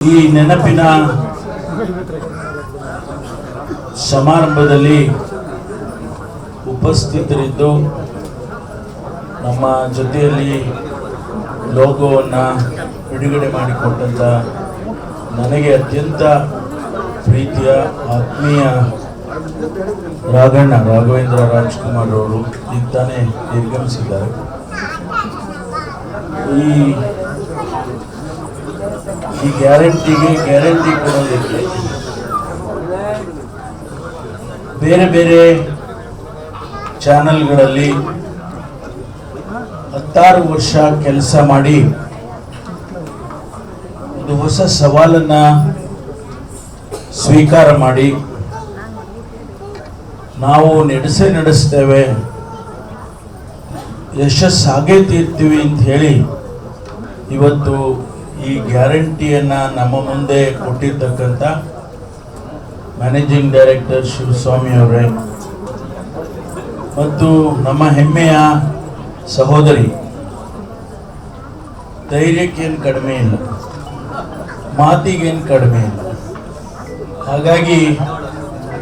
ಈ ನೆನಪಿನ ಸಮಾರಂಭದಲ್ಲಿ ಉಪಸ್ಥಿತರಿದ್ದು ನಮ್ಮ ಜೊತೆಯಲ್ಲಿ ಲೋಗೋವನ್ನು ಬಿಡುಗಡೆ ಮಾಡಿಕೊಟ್ಟಂಥ ನನಗೆ ಅತ್ಯಂತ ಪ್ರೀತಿಯ, ಆತ್ಮೀಯ ರಾಘಣ್ಣ, ರಾಘವೇಂದ್ರ ರಾಜ್ಕುಮಾರ್ ಅವರು ಇಂತಾನೆ ತಾನೇ ನಿರ್ಗಮಿಸಿದ್ದಾರೆ. ಈ ಈ ಗ್ಯಾರಂಟಿಗೆ ಗ್ಯಾರಂಟಿ ಕೊಡೋದಕ್ಕೆ ಬೇರೆ ಬೇರೆ ಚಾನೆಲ್ಗಳಲ್ಲಿ ಹತ್ತಾರು ವರ್ಷ ಕೆಲಸ ಮಾಡಿ ಒಂದು ಹೊಸ ಸವಾಲನ್ನು ಸ್ವೀಕಾರ ಮಾಡಿ ನಾವು ನಡೆಸೇ ನಡೆಸ್ತೇವೆ. ಯಶಸ್ಸಾಗೇ ತೀರ್ತೀವಿ ಅಂತ ಹೇಳಿ ಇವತ್ತು ಈ ಗ್ಯಾರಂಟಿಯನ್ನು ನಮ್ಮ ಮುಂದೆ ಕೊಟ್ಟಿರ್ತಕ್ಕಂಥ ಮ್ಯಾನೇಜಿಂಗ್ ಡೈರೆಕ್ಟರ್ ಶಿವಸ್ವಾಮಿ ಅವರೇ, ಮತ್ತು ನಮ್ಮ ಹೆಮ್ಮೆಯ ಸಹೋದರಿ ಧೈರ್ಯಕ್ಕೇನು ಕಡಿಮೆ ಇಲ್ಲ ಮಾತಿಗೇನು ಕಡಿಮೆ ಇಲ್ಲ. ಹಾಗಾಗಿ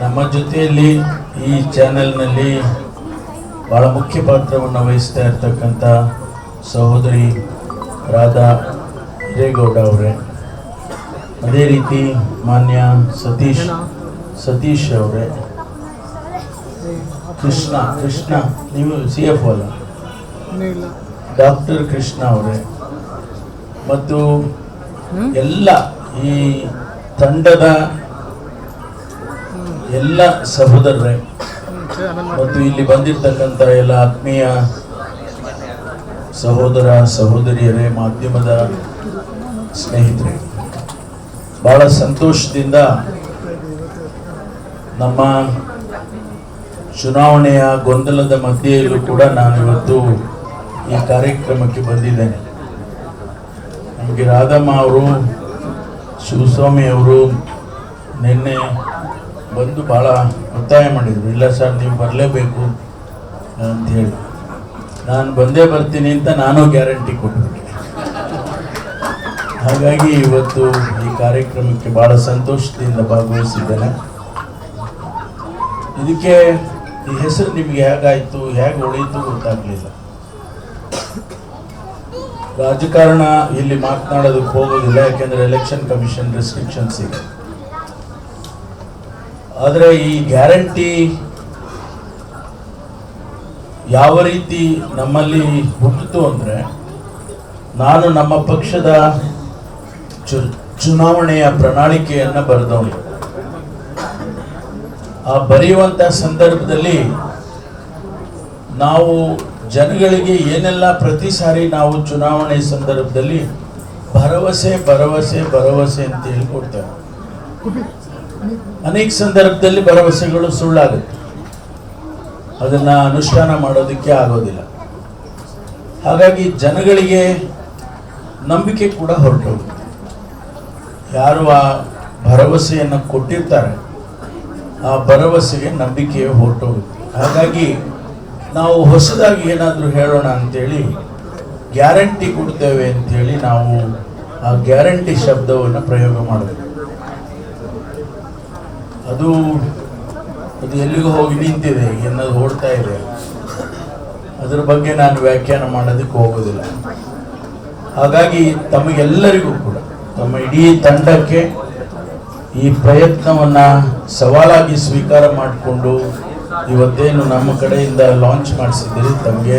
ನಮ್ಮ ಜೊತೆಯಲ್ಲಿ ಈ ಚಾನೆಲ್ನಲ್ಲಿ ಭಾಳ ಮುಖ್ಯ ಪಾತ್ರವನ್ನು ವಹಿಸ್ತಾ ಇರ್ತಕ್ಕಂಥ ಸಹೋದರಿ ರಾಧಾ ಹಿರೇಗೌಡ ಅವರೇ. ಅದೇ ರೀತಿ ಮಾನ್ಯ ಸತೀಶ್ ಸತೀಶ್ ಅವರೇ. ಕೃಷ್ಣ ಕೃಷ್ಣ, ನೀವು ಸಿ ಎಫ್ ಅಲ್ಲ? ಡಾಕ್ಟರ್ ಕೃಷ್ಣ ಅವರೇ. ಮತ್ತು ಎಲ್ಲ ಈ ತಂಡದ ಎಲ್ಲ ಸಹೋದರರೇ. ಮತ್ತು ಇಲ್ಲಿ ಬಂದಿರತಕ್ಕಂಥ ಎಲ್ಲ ಆತ್ಮೀಯ ಸಹೋದರ, ಸಹೋದರಿಯರೇ, ಮಾಧ್ಯಮದ ಸ್ನೇಹಿತರೆ, ಬಹಳ ಸಂತೋಷದಿಂದ ನಮ್ಮ ಚುನಾವಣೆಯ ಗೊಂದಲದ ಮಧ್ಯೆಯಲ್ಲೂ ಕೂಡ ನಾನು ಇವತ್ತು ಈ ಕಾರ್ಯಕ್ರಮಕ್ಕೆ ಬಂದಿದ್ದೇನೆ. ನಮಗೆ ರಾಧಮ್ಮ ಅವರು, ಶಿವಸ್ವಾಮಿ ಅವರು ನಿನ್ನೆ ಬಂದು ಭಾಳ ಒತ್ತಾಯ ಮಾಡಿದರು. ಇಲ್ಲ ಸರ್, ನೀವು ಬರಲೇಬೇಕು ಹೇಳಿ. ನಾನು ಬಂದೇ ಬರ್ತೀನಿ ಅಂತ ನಾನು ಗ್ಯಾರಂಟಿ ಕೊಟ್ಬಿಟ್ಟೆ ಹಾಗಾಗಿ ಇವತ್ತು ಈ ಕಾರ್ಯಕ್ರಮಕ್ಕೆ ಬಹಳ ಸಂತೋಷದಿಂದ ಭಾಗವಹಿಸಿದ್ದೇನೆ. ಇದಕ್ಕೆ ಈ ಹೆಸರು ನಿಮಗೆ ಹೇಗಾಯಿತು, ಹೇಗೆ ಉಳಿಯಿತು ಗೊತ್ತಾಗಲಿಲ್ಲ. ರಾಜಕಾರಣ ಇಲ್ಲಿ ಮಾತನಾಡೋದಕ್ಕೆ ಹೋಗೋದಿಲ್ಲ, ಯಾಕೆಂದರೆ ಎಲೆಕ್ಷನ್ ಕಮಿಷನ್ ರೆಸ್ಟ್ರಿಕ್ಷನ್ಸ್ ಇದೆ. ಆದರೆ ಈ ಗ್ಯಾರಂಟಿ ಯಾವ ರೀತಿ ನಮ್ಮಲ್ಲಿ ಹುಟ್ಟಿತು ಅಂದರೆ, ನಾನು ನಮ್ಮ ಪಕ್ಷದ ಚುನಾವಣೆಯ ಪ್ರಣಾಳಿಕೆಯನ್ನು ಬರೆದವನು ಆ ಬರೆಯುವಂಥ ಸಂದರ್ಭದಲ್ಲಿ ನಾವು ಜನಗಳಿಗೆ ಏನೆಲ್ಲ ಪ್ರತಿ ಸಾರಿ ನಾವು ಚುನಾವಣೆ ಸಂದರ್ಭದಲ್ಲಿ ಭರವಸೆ ಭರವಸೆ ಭರವಸೆ ಅಂತ ಹೇಳ್ಕೊಡ್ತೇವೆ. ಅನೇಕ ಸಂದರ್ಭದಲ್ಲಿ ಭರವಸೆಗಳು ಸುಳ್ಳಾಗುತ್ತೆ. ಅದನ್ನ ಅನುಷ್ಠಾನ ಮಾಡೋದಕ್ಕೆ ಆಗೋದಿಲ್ಲ. ಹಾಗಾಗಿ ಜನಗಳಿಗೆ ನಂಬಿಕೆ ಕೂಡ ಹೊರಟೋಗುತ್ತೆ. ಯಾರು ಆ ಭರವಸೆಯನ್ನು ಕೊಟ್ಟಿರ್ತಾರೆ, ಆ ಭರವಸೆಗೆ ನಂಬಿಕೆ ಹೊರಟೋಗುತ್ತೆ ಹಾಗಾಗಿ ನಾವು ಹೊಸದಾಗಿ ಏನಾದರೂ ಹೇಳೋಣ ಅಂತೇಳಿ ಗ್ಯಾರಂಟಿ ಕೊಡ್ತೇವೆ ಅಂತೇಳಿ ನಾವು ಆ ಗ್ಯಾರಂಟಿ ಶಬ್ದವನ್ನು ಪ್ರಯೋಗ ಮಾಡಬೇಕು ಅದು ಅದು ಎಲ್ಲಿಗೂ ಹೋಗಿ ನಿಂತಿದೆ, ಎನ್ನೋದು ಓಡ್ತಾ ಇದೆ. ಅದರ ಬಗ್ಗೆ ನಾನು ವ್ಯಾಖ್ಯಾನ ಮಾಡೋದಕ್ಕೆ ಹೋಗೋದಿಲ್ಲ. ಹಾಗಾಗಿ ತಮಗೆಲ್ಲರಿಗೂ ಕೂಡ ತಮ್ಮ ಇಡೀ ತಂಡಕ್ಕೆ ಈ ಪ್ರಯತ್ನವನ್ನು ಸವಾಲಾಗಿ ಸ್ವೀಕಾರ ಮಾಡಿಕೊಂಡು ಇವತ್ತೇನು ನಮ್ಮ ಕಡೆಯಿಂದ ಲಾಂಚ್ ಮಾಡಿಸಿದ್ದೀರಿ ತಮಗೆ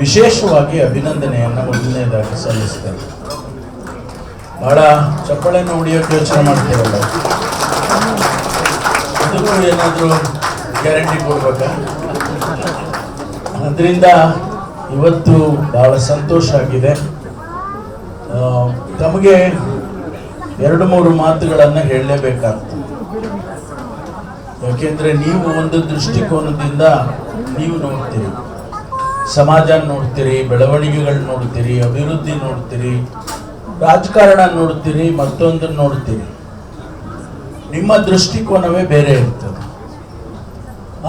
ವಿಶೇಷವಾಗಿ ಅಭಿನಂದನೆಯನ್ನು ಮೊದಲನೇದಾಗಿ ಸಲ್ಲಿಸ್ತೇನೆ. ಬಹಳ ಚಪ್ಪಳೆಯನ್ನು ಹೊಡಿಯೋಕ್ಕೆ ಯೋಚನೆ ಮಾಡ್ತೀರಲ್ಲ? ಅದಕ್ಕೂ ಏನಾದರೂ ಗ್ಯಾರಂಟಿ ಕೊಡ್ಬೇಕಾ? ಅದರಿಂದ ಇವತ್ತು ಬಹಳ ಸಂತೋಷ ಆಗಿದೆ. ತಮಗೆ ಎರಡು ಮೂರು ಮಾತುಗಳನ್ನು ಹೇಳಲೇಬೇಕಾಗ್ತದೆ. ಯಾಕೆಂದ್ರೆ ನೀವು ಒಂದು ದೃಷ್ಟಿಕೋನದಿಂದ ನೀವು ನೋಡ್ತೀರಿ. ಸಮಾಜ ನೋಡ್ತೀರಿ, ಬೆಳವಣಿಗೆಗಳು ನೋಡ್ತೀರಿ, ಅಭಿವೃದ್ಧಿ ನೋಡ್ತೀರಿ, ರಾಜಕಾರಣ ನೋಡ್ತೀರಿ ಮತ್ತೊಂದನ್ನು ನೋಡ್ತೀರಿ. ನಿಮ್ಮ ದೃಷ್ಟಿಕೋನವೇ ಬೇರೆ ಇರ್ತದೆ.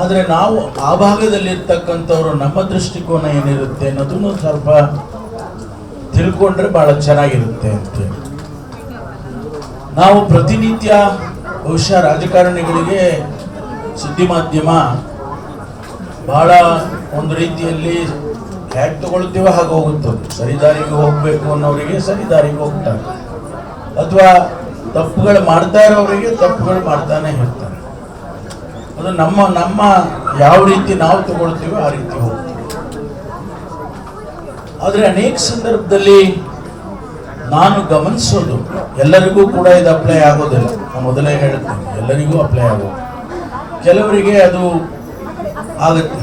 ಆದರೆ ನಾವು ಆ ಭಾಗದಲ್ಲಿರ್ತಕ್ಕಂಥವ್ರು ನಮ್ಮ ದೃಷ್ಟಿಕೋನ ಏನಿರುತ್ತೆ ಅನ್ನೋದನ್ನು ಸ್ವಲ್ಪ ತಿಳ್ಕೊಂಡ್ರೆ ಬಹಳ ಚೆನ್ನಾಗಿರುತ್ತೆ ಅಂತೇಳಿ. ನಾವು ಪ್ರತಿನಿತ್ಯ ಬಹುಶಃ ರಾಜಕಾರಣಿಗಳಿಗೆ ಸುದ್ದಿ ಮಾಧ್ಯಮ ಬಹಳ ಒಂದು ರೀತಿಯಲ್ಲಿ ಹ್ಯಾಕ್ ತಗೊಳ್ತೀವೋ ಹಾಗೆ ಹೋಗುತ್ತದೆ ಸರಿದಾರಿಗೆ ಹೋಗಬೇಕು ಅನ್ನೋರಿಗೆ ಸರಿದಾರಿಗೆ ಹೋಗ್ತಾರೆ. ಅಥವಾ ತಪ್ಪುಗಳು ಮಾಡ್ತಾ ಇರೋರಿಗೆ ತಪ್ಪುಗಳು ಮಾಡ್ತಾನೆ ಇರ್ತಾರೆ ಅದು ನಮ್ಮ ನಮ್ಮ ಯಾವ ರೀತಿ ನಾವು ತಗೊಳ್ತೀವೋ ಆ ರೀತಿ ಹೋಗ್ತೀವಿ ಆದರೆ ಅನೇಕ ಸಂದರ್ಭದಲ್ಲಿ ನಾನು ಗಮನಿಸೋದು, ಎಲ್ಲರಿಗೂ ಕೂಡ ಇದು ಅಪ್ಲೈ ಆಗೋದಿಲ್ಲ. ನಾನು ಮೊದಲೇ ಹೇಳುತ್ತೇನೆ ಎಲ್ಲರಿಗೂ ಅಪ್ಲೈ ಆಗೋದು ಕೆಲವರಿಗೆ ಅದು ಆಗುತ್ತೆ.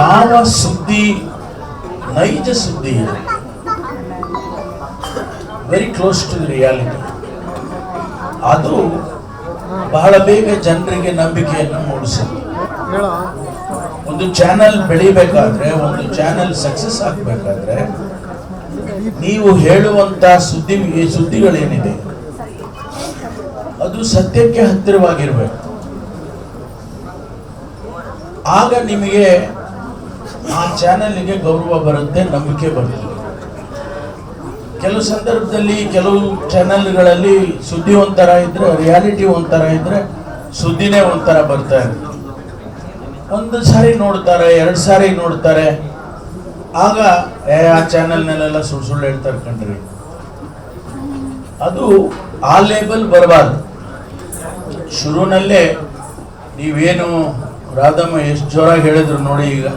ಯಾವ ಸುದ್ದಿ ನೈಜ ಸುದ್ದಿ ಇದೆ ವೆರಿ ಕ್ಲೋಸ್ ಟು ರಿಯಾಲಿಟಿ ಅದು ಬಹಳ ಬೇಗ ಜನರಿಗೆ ನಂಬಿಕೆಯನ್ನು ಮೂಡಿಸುತ್ತೆ. ಒಂದು ಚಾನೆಲ್ ಬೆಳಿಬೇಕಾದ್ರೆ, ಒಂದು ಚಾನೆಲ್ ಸಕ್ಸಸ್ ಆಗಬೇಕಾದ್ರೆ ನೀವು ಹೇಳುವಂತ ಸುದ್ದಿ ಸುದ್ದಿಗಳೇನಿದೆ? ಅದು ಸತ್ಯಕ್ಕೆ ಹತ್ತಿರವಾಗಿರ್ಬೇಕು. ಆಗ ನಿಮಗೆ ಆ ಚಾನೆಲ್ಗೆ ಗೌರವ ಬರುತ್ತೆ, ನಂಬಿಕೆ ಬರುತ್ತೆ. ಕೆಲವು ಸಂದರ್ಭದಲ್ಲಿ ಕೆಲವು ಚಾನೆಲ್ಗಳಲ್ಲಿ ಸುದ್ದಿ ಒಂಥರ ಇದ್ರೆ, ರಿಯಾಲಿಟಿ ಒಂಥರ ಇದ್ರೆ, ಸುದ್ದಿನೇ ಒಂಥರ ಬರ್ತಾ ಇರುತ್ತೆ. ಒಂದು ಸಾರಿ ನೋಡ್ತಾರೆ, ಎರಡು ಸಾರಿ ನೋಡ್ತಾರೆ. ಆಗ, ಏ, ಆ ಚಾನೆಲ್ನಲ್ಲೆಲ್ಲ ಸುಳ್ಳು ಸುಳ್ಳು ಹೇಳ್ತಾರೆ ಕಣ್ರಿ ಅದು ಆ ಲೇಬಲ್ ಬರಬಾರ್ದು. ಶುರುನಲ್ಲೇ ನೀವೇನು ರಾಧಮ್ಮ ಎಷ್ಟು ಜೋರಾಗಿ ಹೇಳಿದ್ರು ನೋಡಿ ಈಗ.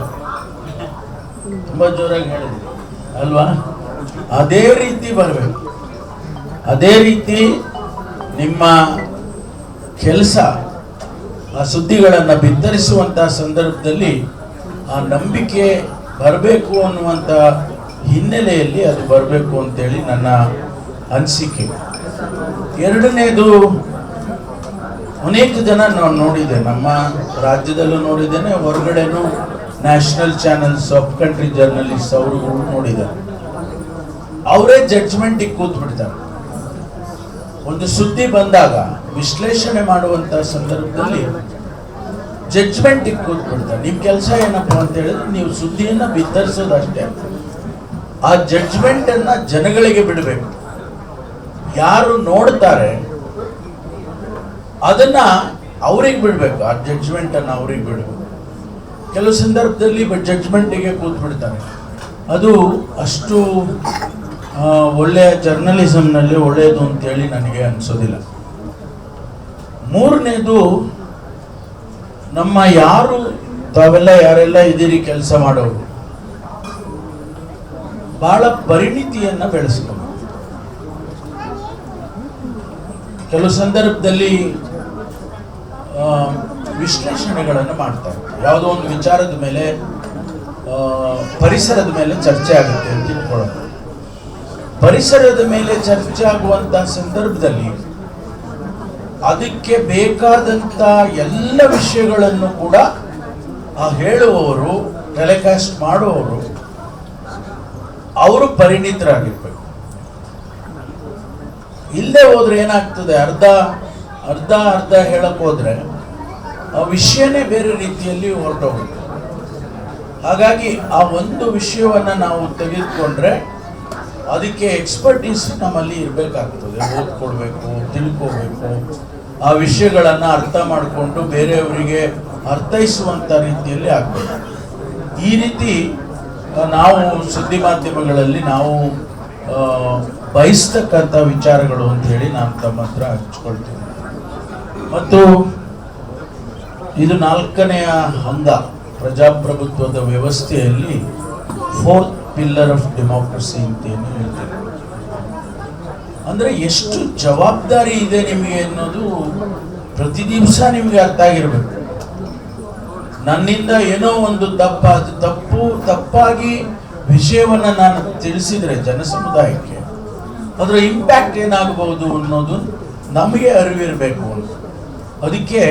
ತುಂಬ ಜೋರಾಗಿ ಹೇಳಿದ್ರು. ಅಲ್ವಾ? ಅದೇ ರೀತಿ ಬರಬೇಕು. ಅದೇ ರೀತಿ ನಿಮ್ಮ ಕೆಲಸ, ಆ ಸುದ್ದಿಗಳನ್ನು ಬಿತ್ತರಿಸುವಂತಹ ಸಂದರ್ಭದಲ್ಲಿ ಆ ನಂಬಿಕೆ ಬರಬೇಕು ಅನ್ನುವಂಥ ಹಿನ್ನೆಲೆಯಲ್ಲಿ ಅದು ಬರಬೇಕು ಅಂತೇಳಿ ನನ್ನ ಅನಿಸಿಕೆ. ಎರಡನೇದು, ಅನೇಕ ಜನ ನಾನು ನೋಡಿದೆ. ನಮ್ಮ ರಾಜ್ಯದಲ್ಲೂ ನೋಡಿದ್ದೇನೆ, ಹೊರಗಡೆನೂ national channels of country journalist ಅವರುಗಳು ನೋಡಿದ್ದಾರೆ. ಅವರೇ ಜಡ್ಜ್ಮೆಂಟಿಗೆ ಕೂತ್ ಬಿಡ್ತಾರೆ ಒಂದು ಸುದ್ದಿ ಬಂದಾಗ, ವಿಶ್ಲೇಷಣೆ ಮಾಡುವಂತ ಸಂದರ್ಭದಲ್ಲಿ ಜಡ್ಜ್ಮೆಂಟಿಗೆ ಕೂತ್ ನಿಮ್ಮ ನಿಮ್ ಕೆಲಸ ಏನಪ್ಪ ಅಂತ ಹೇಳಿದ್ರೆ ನೀವು ಸುದ್ದಿಯನ್ನು ಬಿತ್ತರಿಸೋದಷ್ಟೇ. ಆ ಜಡ್ಜ್ಮೆಂಟ್ ಅನ್ನ ಜನಗಳಿಗೆ ಬಿಡಬೇಕು. ಯಾರು ನೋಡ್ತಾರೆ, ಅದನ್ನ ಅವ್ರಿಗೆ ಬಿಡಬೇಕು. ಆ ಜಡ್ಜ್ಮೆಂಟ್ ಅನ್ನ ಅವ್ರಿಗೆ ಬಿಡಬೇಕು. ಕೆಲವು ಸಂದರ್ಭದಲ್ಲಿ ಜಡ್ಜ್ಮೆಂಟಿಗೆ ಕೂತ್ ಬಿಡ್ತಾರೆ. ಅದು ಅಷ್ಟು ಒಳ್ಳೆಯ ಜರ್ನಲಿಸಮ್ನಲ್ಲಿ ಒಳ್ಳೆಯದು ಅಂತೇಳಿ ನನಗೆ ಅನಿಸೋದಿಲ್ಲ. ಮೂರನೇದು ನಮ್ಮ ಯಾರು, ತಾವೆಲ್ಲ ಯಾರೆಲ್ಲ ಇದೀರಿ ಕೆಲಸ ಮಾಡೋರು? ಬಹಳ ಪರಿಣಿತಿಯನ್ನು ಬೆಳೆಸ್ಕೊಂಡು. ಕೆಲವು ಸಂದರ್ಭದಲ್ಲಿ ವಿಶ್ಲೇಷಣೆಗಳನ್ನು ಮಾಡ್ತಾರೆ ಯಾವುದೋ ಒಂದು ವಿಚಾರದ ಮೇಲೆ ಪರಿಸರದ ಮೇಲೆ ಚರ್ಚೆ ಆಗುತ್ತೆ ಅಂತ ತಿಳ್ಕೊಳ್ಳೋದು ಪರಿಸರದ ಮೇಲೆ ಚರ್ಚೆ ಆಗುವಂತ ಸಂದರ್ಭದಲ್ಲಿ ಅದಕ್ಕೆ ಬೇಕಾದಂತ ಎಲ್ಲ ವಿಷಯಗಳನ್ನು ಕೂಡ ಆ ಹೇಳುವವರು ಟೆಲಿಕಾಸ್ಟ್ ಮಾಡುವವರು, ಅವರು ಪರಿಣಿತರಾಗಿರ್ಬೇಕು. ಇಲ್ಲದೆ ಹೋದ್ರೆ ಏನಾಗ್ತದೆ? ಅರ್ಧ ಅರ್ಧ ಅರ್ಧ ಹೇಳಕ್ ಹೋದ್ರೆ ಆ ವಿಷಯನೇ ಬೇರೆ ರೀತಿಯಲ್ಲಿ ಹೊರಟೋಗುತ್ತೆ. ಹಾಗಾಗಿ ಆ ಒಂದು ವಿಷಯವನ್ನ ನಾವು ತೆಗೆದುಕೊಂಡ್ರೆ ಅದಕ್ಕೆ ಎಕ್ಸ್ಪರ್ಟೀಸ್ ನಮ್ಮಲ್ಲಿ ಇರಬೇಕಾಗ್ತದೆ. ಓದ್ಕೊಳ್ಬೇಕು ತಿಳ್ಕೋಬೇಕು. ಆ ವಿಷಯಗಳನ್ನು ಅರ್ಥ ಮಾಡಿಕೊಂಡು ಬೇರೆಯವರಿಗೆ ಅರ್ಥೈಸುವಂಥ ರೀತಿಯಲ್ಲಿ ಆಗಬೇಕು. ಈ ರೀತಿ ನಾವು ಸುದ್ದಿ ಮಾಧ್ಯಮಗಳಲ್ಲಿ ನಾವು ಬಯಸ್ತಕ್ಕಂಥ ವಿಚಾರಗಳು ಅಂತ ಹೇಳಿ ನಾನು ತಮ್ಮ ಹತ್ರ ಹಂಚ್ಕೊಳ್ತೀನಿ. ಮತ್ತು ಇದು ನಾಲ್ಕನೆಯ ಅಂಗ ಪ್ರಜಾಪ್ರಭುತ್ವದ ವ್ಯವಸ್ಥೆಯಲ್ಲಿ ಫೋರ್ತ್ ಪಿಲ್ಲರ್ ಆಫ್ ಡೆಮೋಕ್ರಸಿ ಅಂತ ಏನು ಹೇಳ್ತೇವೆ ಅಂದ್ರೆ ಎಷ್ಟು ಜವಾಬ್ದಾರಿ ಇದೆ ನಿಮಗೆ ಅನ್ನೋದು ಪ್ರತಿ ದಿವಸ ನಿಮಗೆ ಅರ್ಥ ಆಗಿರ್ಬೇಕು. ನನ್ನಿಂದ ಏನೋ ಒಂದು ತಪ್ಪ, ಅದು ತಪ್ಪು, ತಪ್ಪಾಗಿ ವಿಷಯವನ್ನ ನಾನು ತಿಳಿಸಿದ್ರೆ ಜನಸಮುದಾಯಕ್ಕೆ ಅದರ ಇಂಪ್ಯಾಕ್ಟ್ ಏನಾಗಬಹುದು ಅನ್ನೋದು ನಮಗೆ ಅರಿವಿರಬೇಕು. ಅದಕ್ಕೆ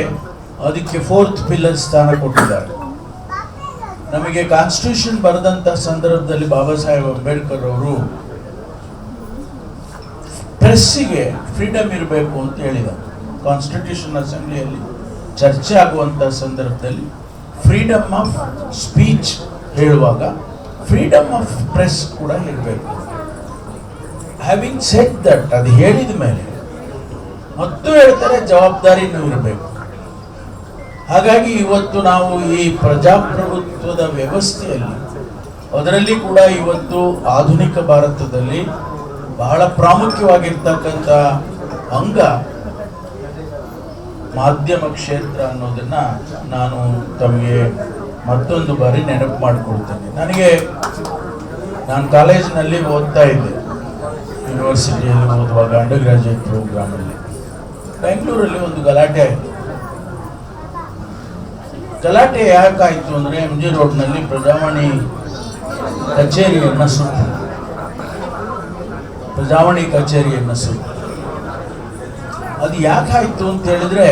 ಅದಕ್ಕೆ ಫೋರ್ತ್ ಪಿಲ್ಲರ್ ಸ್ಥಾನ ಕೊಟ್ಟಿದ್ದಾರೆ. ನಮಗೆ ಕಾನ್ಸ್ಟಿಟ್ಯೂಷನ್ ಬರೆದಂತ ಸಂದರ್ಭದಲ್ಲಿ ಬಾಬಾ ಸಾಹೇಬ್ ಅಂಬೇಡ್ಕರ್ ಅವರು ಪ್ರೆಸ್ಸಿಗೆ ಫ್ರೀಡಮ್ ಇರಬೇಕು ಅಂತ ಹೇಳಿದ ಕಾನ್ಸ್ಟಿಟ್ಯೂಷನ್ ಅಸೆಂಬ್ಲಿಯಲ್ಲಿ ಚರ್ಚೆ ಆಗುವಂಥ ಸಂದರ್ಭದಲ್ಲಿ ಫ್ರೀಡಮ್ ಆಫ್ ಸ್ಪೀಚ್ ಹೇಳುವಾಗ ಫ್ರೀಡಮ್ ಆಫ್ ಪ್ರೆಸ್ ಕೂಡ ಇರಬೇಕು. ಹ್ಯಾವಿಂಗ್ ಸೆಟ್ ದಟ್ ಅದು ಹೇಳಿದ ಮೇಲೆ ಮತ್ತು ಹೇಳ್ತಾರೆ ಜವಾಬ್ದಾರಿನೂ ಇರಬೇಕು. ಹಾಗಾಗಿ ಇವತ್ತು ನಾವು ಈ ಪ್ರಜಾಪ್ರಭುತ್ವದ ವ್ಯವಸ್ಥೆಯಲ್ಲಿ, ಅದರಲ್ಲಿ ಕೂಡ ಇವತ್ತು ಆಧುನಿಕ ಭಾರತದಲ್ಲಿ ಬಹಳ ಪ್ರಾಮುಖ್ಯವಾಗಿರ್ತಕ್ಕಂಥ ಅಂಗ ಮಾಧ್ಯಮ ಕ್ಷೇತ್ರ ಅನ್ನೋದನ್ನ ನಾನು ತಮಗೆ ಮತ್ತೊಂದು ಬಾರಿ ನೆನಪು ಮಾಡಿಕೊಡ್ತೇನೆ. ನನಗೆ ನಾನು ಕಾಲೇಜಿನಲ್ಲಿ ಓದ್ತಾ ಇದ್ದೆ. ಯೂನಿವರ್ಸಿಟಿಯಲ್ಲಿ ಓದುವಾಗ ಅಂಡರ್ ಗ್ರಾಜುಯೇಟ್ ಪ್ರೋಗ್ರಾಮಲ್ಲಿ ಬೆಂಗಳೂರಲ್ಲಿ ಒಂದು ಗಲಾಟೆ ಆಯಿತು. ಗಲಾಟೆ ಯಾಕಾಯಿತು ಅಂದರೆ ಎಂ ಜಿ ರೋಡ್ನಲ್ಲಿ ಪ್ರಜಾವಾಣಿ ಕಚೇರಿಯನ್ನು ಸುಟ್ಟು ಪ್ರಜಾವಾಣಿ ಕಚೇರಿಯನ್ನು ಅನ್ನಿಸು ಅದು ಯಾಕಾಯಿತು ಅಂತ ಹೇಳಿದ್ರೆ,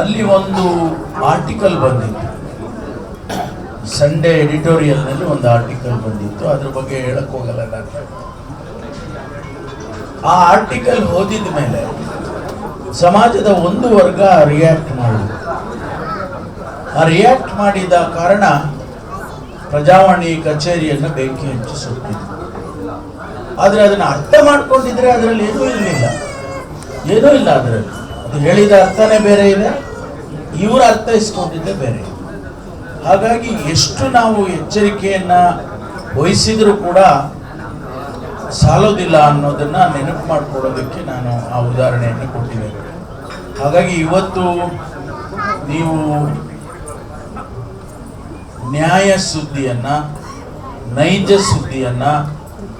ಅಲ್ಲಿ ಒಂದು ಆರ್ಟಿಕಲ್ ಬಂದಿತ್ತು. ಸಂಡೇ ಎಡಿಟೋರಿಯಲ್ನಲ್ಲಿ ಒಂದು ಆರ್ಟಿಕಲ್ ಬಂದಿತ್ತು. ಅದ್ರ ಬಗ್ಗೆ ಹೇಳಕ್ ಹೋಗಲ್ಲ ನಾನು ಆ ಆರ್ಟಿಕಲ್ ಓದಿದ ಮೇಲೆ ಸಮಾಜದ ಒಂದು ವರ್ಗ ರಿಯಾಕ್ಟ್ ಮಾಡಿದ್ರು. ಆ ರಿಯಾಕ್ಟ್ ಮಾಡಿದ ಕಾರಣ ಪ್ರಜಾವಾಣಿ ಕಚೇರಿಯನ್ನು ಬೆಂಕಿ ಹಚ್ಚಿ ಆದರೆ ಅದನ್ನು ಅರ್ಥ ಮಾಡ್ಕೊಂಡಿದ್ರೆ ಅದರಲ್ಲಿ ಏನೂ ಇರಲಿಲ್ಲ. ಏನೂ ಇಲ್ಲ ಅದರಲ್ಲಿ. ಅದು ಹೇಳಿದ ಅರ್ಥನೇ ಬೇರೆ ಇದೆ. ಇವರು ಅರ್ಥೈಸ್ಕೊಂಡಿದ್ದೇ ಬೇರೆ ಹಾಗಾಗಿ ಎಷ್ಟು ನಾವು ಎಚ್ಚರಿಕೆಯನ್ನು ವಹಿಸಿದರೂ ಕೂಡ ಸಾಲೋದಿಲ್ಲ ಅನ್ನೋದನ್ನು ನೆನಪು ಮಾಡಿಕೊಡೋದಕ್ಕೆ ನಾನು ಆ ಉದಾಹರಣೆಯನ್ನು ಕೊಟ್ಟಿದ್ದೇನೆ. ಹಾಗಾಗಿ ಇವತ್ತು ನೀವು ನ್ಯಾಯ ಸುದ್ದಿಯನ್ನು, ನೈಜ ಸುದ್ದಿಯನ್ನ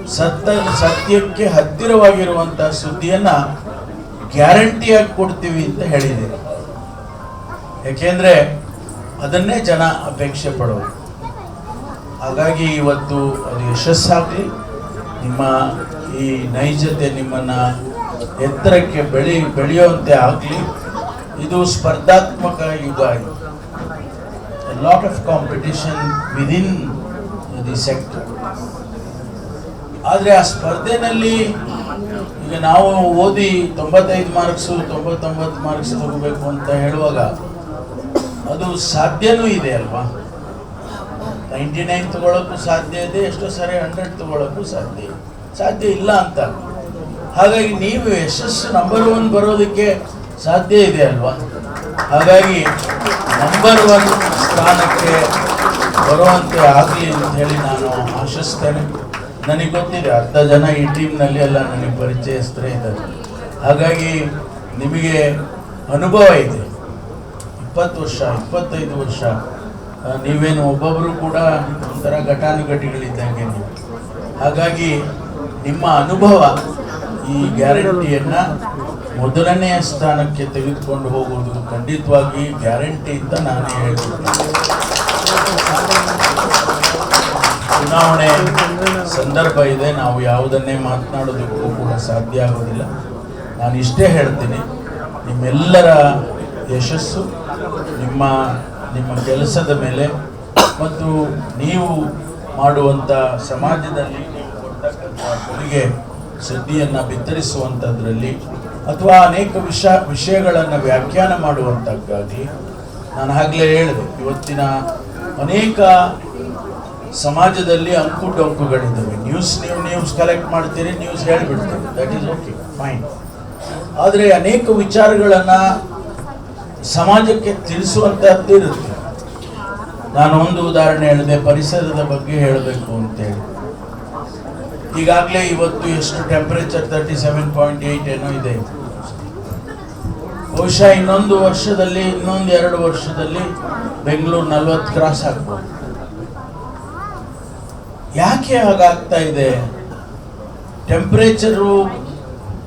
ಸತ್ಯ ಸತ್ಯಕ್ಕೆ ಹತ್ತಿರವಾಗಿರುವಂತಹ ಸುದ್ದಿಯನ್ನ ಗ್ಯಾರಂಟಿಯಾಗಿ ಕೊಡ್ತೀವಿ ಅಂತ ಹೇಳಿದೆ. ಯಾಕೆಂದ್ರೆ ಅದನ್ನೇ ಜನ ಅಪೇಕ್ಷೆ ಪಡೋದು ಹಾಗಾಗಿ ಇವತ್ತು ಅದು ಯಶಸ್ಸಾಗಲಿ. ನಿಮ್ಮ ಈ ನೈಜತೆ ನಿಮ್ಮನ್ನ ಎತ್ತರಕ್ಕೆ ಬೆಳಿ, ಬೆಳೆಯುವಂತೆ ಆಗಲಿ. ಇದು ಸ್ಪರ್ಧಾತ್ಮಕ ಯುಗ ಇದು. Lot of competition within the sector ಆದರೆ ಆ ಸ್ಪರ್ಧೆನಲ್ಲಿ ಈಗ ನಾವು ಓದಿ ತೊಂಬತ್ತೈದು ಮಾರ್ಕ್ಸು ತೊಂಬತ್ತೊಂಬತ್ತು ಮಾರ್ಕ್ಸ್ ತಗೋಬೇಕು ಅಂತ ಹೇಳುವಾಗ ಅದು ಸಾಧ್ಯನೂ ಇದೆ ಅಲ್ವಾ? ನೈಂಟಿ ನೈನ್ ತಗೊಳ್ಳೋಕ್ಕೂ ಸಾಧ್ಯ ಇದೆ, ಎಷ್ಟೋ ಸಾರಿ ಹಂಡ್ರೆಡ್ ತಗೊಳ್ಳೋಕ್ಕೂ ಸಾಧ್ಯ ಸಾಧ್ಯ ಇಲ್ಲ ಅಂತ. ಹಾಗಾಗಿ ನೀವು ಯಶಸ್ಸು ನಂಬರ್ ಒನ್ ಬರೋದಕ್ಕೆ ಸಾಧ್ಯ ಇದೆ ಅಲ್ವಾ? ಹಾಗಾಗಿ ನಂಬರ್ ಒನ್ ಸ್ಥಾನಕ್ಕೆ ಬರುವಂತೆ ಆಗಲಿ ಅಂತ ಹೇಳಿ ನಾನು ಆಶಿಸ್ತೇನೆ. ನನಗೆ ಗೊತ್ತಿದೆ, ಅರ್ಧ ಜನ ಈ ಟೀಮ್ನಲ್ಲಿ ಎಲ್ಲ ನನಗೆ ಪರಿಚಯಸ್ಥರೇ ಇದ್ದಾರೆ. ಹಾಗಾಗಿ ನಿಮಗೆ ಅನುಭವ ಇದೆ. ಇಪ್ಪತ್ತು ವರ್ಷ, ಇಪ್ಪತ್ತೈದು ವರ್ಷ ನೀವೇನು ಒಬ್ಬೊಬ್ಬರು ಕೂಡ ಒಂಥರ ಘಟಾನುಘಟಿಗಳಿದ್ದಂಗೆ ನೀವು. ಹಾಗಾಗಿ ನಿಮ್ಮ ಅನುಭವ ಈ ಗ್ಯಾರಂಟಿಯನ್ನು ಮೊದಲನೆಯ ಸ್ಥಾನಕ್ಕೆ ತೆಗೆದುಕೊಂಡು ಹೋಗುವುದು ಖಂಡಿತವಾಗಿ ಗ್ಯಾರಂಟಿ ಅಂತ ನಾನು ಹೇಳ್ತೀನಿ. ಚುನಾವಣೆ ಸಂದರ್ಭ ಇದೆ, ನಾವು ಯಾವುದನ್ನೇ ಮಾತನಾಡೋದಕ್ಕೂ ಕೂಡ ಸಾಧ್ಯ ಆಗೋದಿಲ್ಲ. ನಾನು ಇಷ್ಟೇ ಹೇಳ್ತೀನಿ, ನಿಮ್ಮೆಲ್ಲರ ಯಶಸ್ಸು, ನಿಮ್ಮ ನಿಮ್ಮ ಕೆಲಸದ ಮೇಲೆ ಮತ್ತು ನೀವು ಮಾಡುವಂಥ ಸಮಾಜದಲ್ಲಿ ನೀವು ಕೊಡ್ತಕ್ಕಂಥ ಕೊಡುಗೆ, ಸುದ್ದಿಯನ್ನು ಬಿತ್ತರಿಸುವಂಥದ್ರಲ್ಲಿ ಅಥವಾ ಅನೇಕ ವಿಷ, ವಿಷಯಗಳನ್ನು ವ್ಯಾಖ್ಯಾನ ಮಾಡುವಂಥಕ್ಕಾಗಿ ನಾನು ಆಗಲೇ ಹೇಳಿದೆ, ಇವತ್ತಿನ ಅನೇಕ ಸಮಾಜದಲ್ಲಿ ಅಂಕು ಡೊಂಕುಗಳಿದ್ದಾವೆ ನ್ಯೂಸ್ ನೀವು ನ್ಯೂಸ್ ಕಲೆಕ್ಟ್ ಮಾಡ್ತೀರಿ ನ್ಯೂಸ್ ಹೇಳಿಬಿಡ್ತೀರಿ. ದಟ್ ಈಸ್ ಓಕೆ ಫೈನ್ ಆದರೆ ಅನೇಕ ವಿಚಾರಗಳನ್ನು ಸಮಾಜಕ್ಕೆ ತಿಳಿಸುವಂಥದ್ದು ಇರುತ್ತೆ. ನಾನು ಒಂದು ಉದಾಹರಣೆ ಹೇಳಿದೆ, ಪರಿಸರದ ಬಗ್ಗೆ ಹೇಳಬೇಕು ಅಂತೇಳಿ. ಈಗಾಗಲೇ ಇವತ್ತು ಎಷ್ಟು temperature thirty seven point eight ಏನೋ ಇದೆ. ಬಹುಶಃ ಇನ್ನೊಂದು ವರ್ಷದಲ್ಲಿ, ಇನ್ನೊಂದು ಎರಡು ವರ್ಷದಲ್ಲಿ ಬೆಂಗಳೂರು ನಲ್ವತ್ತು ಕ್ರಾಸ್ ಆಗ್ಬೋದು. ಯಾಕೆ ಹಾಗಾಗ್ತಾ ಇದೆ? ಟೆಂಪರೇಚರು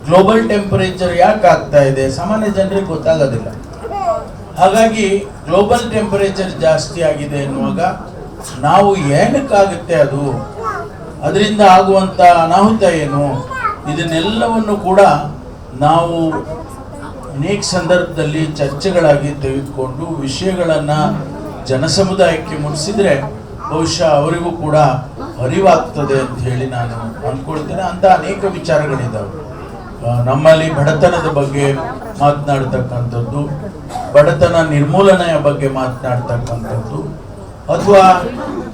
ಗ್ಲೋಬಲ್ ಟೆಂಪರೇಚರ್ ಯಾಕೆ ಆಗ್ತಾ ಇದೆ? ಸಾಮಾನ್ಯ ಜನರಿಗೆ ಗೊತ್ತಾಗೋದಿಲ್ಲ. ಹಾಗಾಗಿ ಗ್ಲೋಬಲ್ ಟೆಂಪರೇಚರ್ ಜಾಸ್ತಿ ಆಗಿದೆ ಎನ್ನುವಾಗ ನಾವು ಏನಕ್ಕಾಗುತ್ತೆ ಅದು? ಅದರಿಂದ ಆಗುವಂಥ ಅನಾಹುತ ಏನು? ಇದನ್ನೆಲ್ಲವನ್ನು ಕೂಡ ನಾವು ಅನೇಕ ಸಂದರ್ಭದಲ್ಲಿ ಚರ್ಚೆಗಳಾಗಿ ತೆಗೆದುಕೊಂಡು ವಿಷಯಗಳನ್ನು ಜನಸಮುದಾಯಕ್ಕೆ ಮುಟ್ಟಿಸಿದರೆ ಬಹುಶಃ ಅವರಿಗೂ ಕೂಡ ಅರಿವಾಗ್ತದೆ ಅಂತ ಹೇಳಿ ನಾನು ಅಂದ್ಕೊಳ್ತೇನೆ. ಅಂತ ಅನೇಕ ವಿಚಾರಗಳಿದ್ದಾವೆ ನಮ್ಮಲ್ಲಿ ಬಡತನದ ಬಗ್ಗೆ ಮಾತನಾಡ್ತಕ್ಕಂಥದ್ದು, ಬಡತನ ನಿರ್ಮೂಲನೆಯ ಬಗ್ಗೆ ಮಾತನಾಡ್ತಕ್ಕಂಥದ್ದು, ಅಥವಾ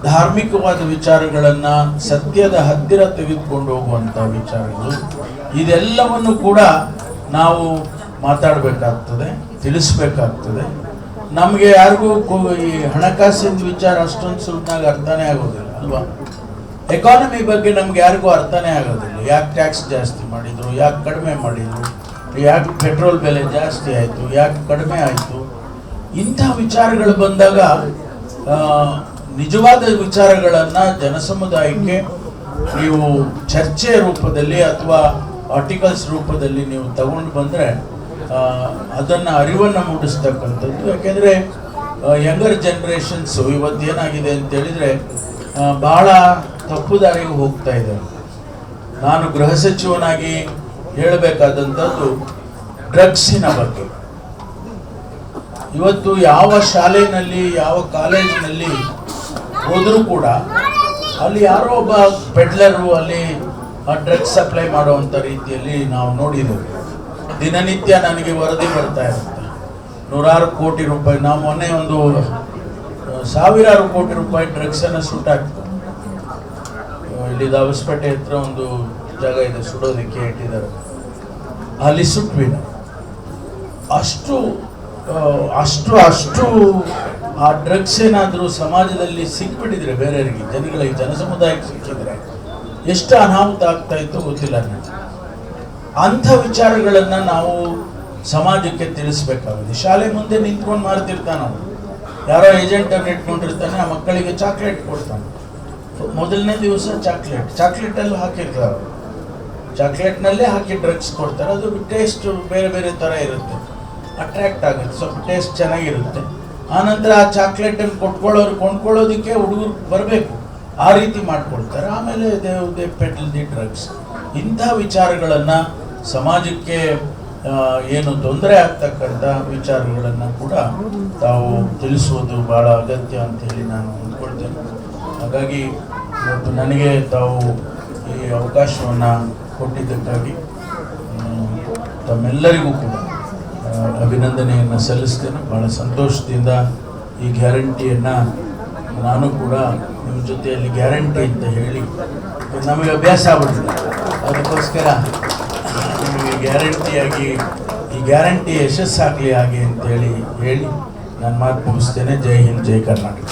ಧಾರ್ಮಿಕವಾದ ವಿಚಾರಗಳನ್ನ ಸತ್ಯದ ಹತ್ತಿರ ತೆಗೆದುಕೊಂಡು ಹೋಗುವಂತ ವಿಚಾರಗಳು, ಇದೆಲ್ಲವನ್ನು ಕೂಡ ನಾವು ಮಾತಾಡಬೇಕಾಗ್ತದೆ, ತಿಳಿಸ್ಬೇಕಾಗ್ತದೆ. ನಮಗೆ ಯಾರಿಗೂ ಈ ಹಣಕಾಸಿನ ವಿಚಾರ ಅಷ್ಟೊಂದು ಸುಲಭನಾಗ ಅರ್ಥನೇ ಆಗೋದಿಲ್ಲ, ಅಲ್ವಾ? ಎಕಾನಮಿ ಬಗ್ಗೆ ನಮ್ಗೆ ಯಾರಿಗೂ ಅರ್ಥನೇ ಆಗೋದಿಲ್ಲ. ಯಾಕೆ ಟ್ಯಾಕ್ಸ್ ಜಾಸ್ತಿ ಮಾಡಿದ್ರು? ಯಾಕೆ ಕಡಿಮೆ ಮಾಡಿದ್ರು? ಯಾಕೆ ಪೆಟ್ರೋಲ್ ಬೆಲೆ ಜಾಸ್ತಿ ಆಯಿತು? ಯಾಕೆ ಕಡಿಮೆ ಆಯಿತು? ಇಂಥ ವಿಚಾರಗಳು ಬಂದಾಗ ನಿಜವಾದ ವಿಚಾರಗಳನ್ನು ಜನಸಮುದಾಯಕ್ಕೆ ನೀವು ಚರ್ಚೆ ರೂಪದಲ್ಲಿ ಅಥವಾ ಆರ್ಟಿಕಲ್ಸ್ ರೂಪದಲ್ಲಿ ನೀವು ತಗೊಂಡು ಬಂದರೆ ಅದನ್ನು ಅರಿವನ್ನು ಮೂಡಿಸ್ತಕ್ಕಂಥದ್ದು. ಯಾಕೆಂದರೆ ಯಂಗರ್ ಜನ್ರೇಷನ್ಸು ಇವತ್ತೇನಾಗಿದೆ ಅಂತೇಳಿದರೆ ಭಾಳ ತಪ್ಪು ದಾರಿಗೆ ಹೋಗ್ತಾ ಇದ್ದಾರೆ. ನಾನು ಗೃಹ ಸಚಿವನಾಗಿ ಹೇಳಬೇಕಾದಂಥದ್ದು ಡ್ರಗ್ಸಿನ ಬಗ್ಗೆ. ಇವತ್ತು ಯಾವ ಶಾಲೆಯಲ್ಲಿ ಯಾವ ಕಾಲೇಜಿನಲ್ಲಿ ಹೋದರೂ ಕೂಡ ಅಲ್ಲಿ ಯಾರೋ ಒಬ್ಬ ಪೆಡ್ಲರು ಅಲ್ಲಿ ಡ್ರಗ್ಸ್ ಸಪ್ಲೈ ಮಾಡುವಂಥ ರೀತಿಯಲ್ಲಿ ನಾವು ನೋಡಿದ್ದೇವೆ. ದಿನನಿತ್ಯ ನನಗೆ ವರದಿ ಬರ್ತಾ ಇರುತ್ತೆ. ನೂರಾರು ಕೋಟಿ ರೂಪಾಯಿ, ನಾವು ಮೊನ್ನೆ ಒಂದು ಸಾವಿರಾರು ಕೋಟಿ ರೂಪಾಯಿ ಡ್ರಗ್ಸನ್ನು ಸುಟ್ಟಾಕ್ತು ಇಲ್ಲಿ ದಾಬಸ್ಪೇಟೆ ಹತ್ರ ಒಂದು ಜಾಗ ಇದೆ ಸುಡೋದಕ್ಕೆ ಇಟ್ಟಿದ್ದಾರೆ. ಅಲ್ಲಿ ಸುಟ್ವಿ ಅಷ್ಟು ಅಷ್ಟು ಅಷ್ಟು ಆ ಡ್ರಗ್ಸ್ ಏನಾದರೂ ಸಮಾಜದಲ್ಲಿ ಸಿಕ್ಬಿಟ್ಟಿದ್ರೆ ಬೇರೆಯವರಿಗೆ, ಜನಗಳಿಗೆ, ಜನಸಮುದಾಯಕ್ಕೆ ಸಿಕ್ಕಿದ್ರೆ ಎಷ್ಟು ಅನಾಹುತ ಆಗ್ತಾ ಇತ್ತು ಗೊತ್ತಿಲ್ಲ ನನಗೆ. ಅಂಥ ವಿಚಾರಗಳನ್ನು ನಾವು ಸಮಾಜಕ್ಕೆ ತಿಳಿಸ್ಬೇಕಾಗುತ್ತೆ. ಶಾಲೆ ಮುಂದೆ ನಿಂತ್ಕೊಂಡು ಮಾಡ್ತಿರ್ತಾನ. ಯಾರೋ ಏಜೆಂಟ್ ಅನ್ನು ಇಟ್ಕೊಂಡಿರ್ತಾನೆ, ಆ ಮಕ್ಕಳಿಗೆ ಚಾಕ್ಲೇಟ್ ಕೊಡ್ತಾನೆ. ಮೊದಲನೇ ದಿವಸ ಚಾಕ್ಲೇಟ್ ಚಾಕ್ಲೇಟಲ್ಲಿ ಹಾಕಿರ್ತಾರೆ ಚಾಕ್ಲೇಟ್ನಲ್ಲೇ ಹಾಕಿ ಡ್ರಗ್ಸ್ ಕೊಡ್ತಾರೆ. ಅದು ಟೇಸ್ಟ್ ಬೇರೆ ಬೇರೆ ಥರ ಇರುತ್ತೆ. ಅಟ್ರ್ಯಾಕ್ಟ್ ಆಗುತ್ತೆ. ಸ್ವಲ್ಪ ಟೇಸ್ಟ್ ಚೆನ್ನಾಗಿರುತ್ತೆ. ಆನಂತರ ಆ ಚಾಕ್ಲೇಟನ್ನು ಕೊಟ್ಕೊಳ್ಳೋರು ಕೊಂಡ್ಕೊಳ್ಳೋದಕ್ಕೆ ಹುಡುಗರು ಬರಬೇಕು. ಆ ರೀತಿ ಮಾಡ್ಕೊಳ್ತಾರೆ. ಆಮೇಲೆ they they peddle the drugs ಇಂಥ ವಿಚಾರಗಳನ್ನು ಸಮಾಜಕ್ಕೆ ಏನು ತೊಂದರೆ ಆಗ್ತಕ್ಕಂಥ ವಿಚಾರಗಳನ್ನು ಕೂಡ ತಾವು ತಿಳಿಸುವುದು ಭಾಳ ಅಗತ್ಯ ಅಂತೇಳಿ ನಾನು ಅಂದ್ಕೊಳ್ತೇನೆ ಹಾಗಾಗಿ ಇವತ್ತು ನನಗೆ ತಾವು ಈ ಅವಕಾಶವನ್ನು ಕೊಟ್ಟಿದ್ದಕ್ಕಾಗಿ ತಮ್ಮೆಲ್ಲರಿಗೂ ಕೂಡ ಅಭಿನಂದನೆಯನ್ನು ಸಲ್ಲಿಸ್ತೇನೆ. ಭಾಳ ಸಂತೋಷದಿಂದ ಈ ಗ್ಯಾರಂಟಿಯನ್ನು ನಾನು ಕೂಡ ನಿಮ್ಮ ಜೊತೆಯಲ್ಲಿ ಗ್ಯಾರಂಟಿ ಅಂತ ಹೇಳಿ ನಮಗೆ ಅಭ್ಯಾಸ ಆಗ್ಬಿಟ್ಟಿದೆ. ಅದಕ್ಕೋಸ್ಕರ ನಿಮಗೆ ಗ್ಯಾರಂಟಿಯಾಗಿ, ಈ ಗ್ಯಾರಂಟಿ ಯಶಸ್ಸಾಗಲಿ ಹಾಗೆ ಅಂತೇಳಿ ಹೇಳಿ ನನ್ನ ಮಾತು ಮುಗಿಸ್ತೇನೆ. ಜೈ ಹಿಂದ್, ಜೈ ಕರ್ನಾಟಕ.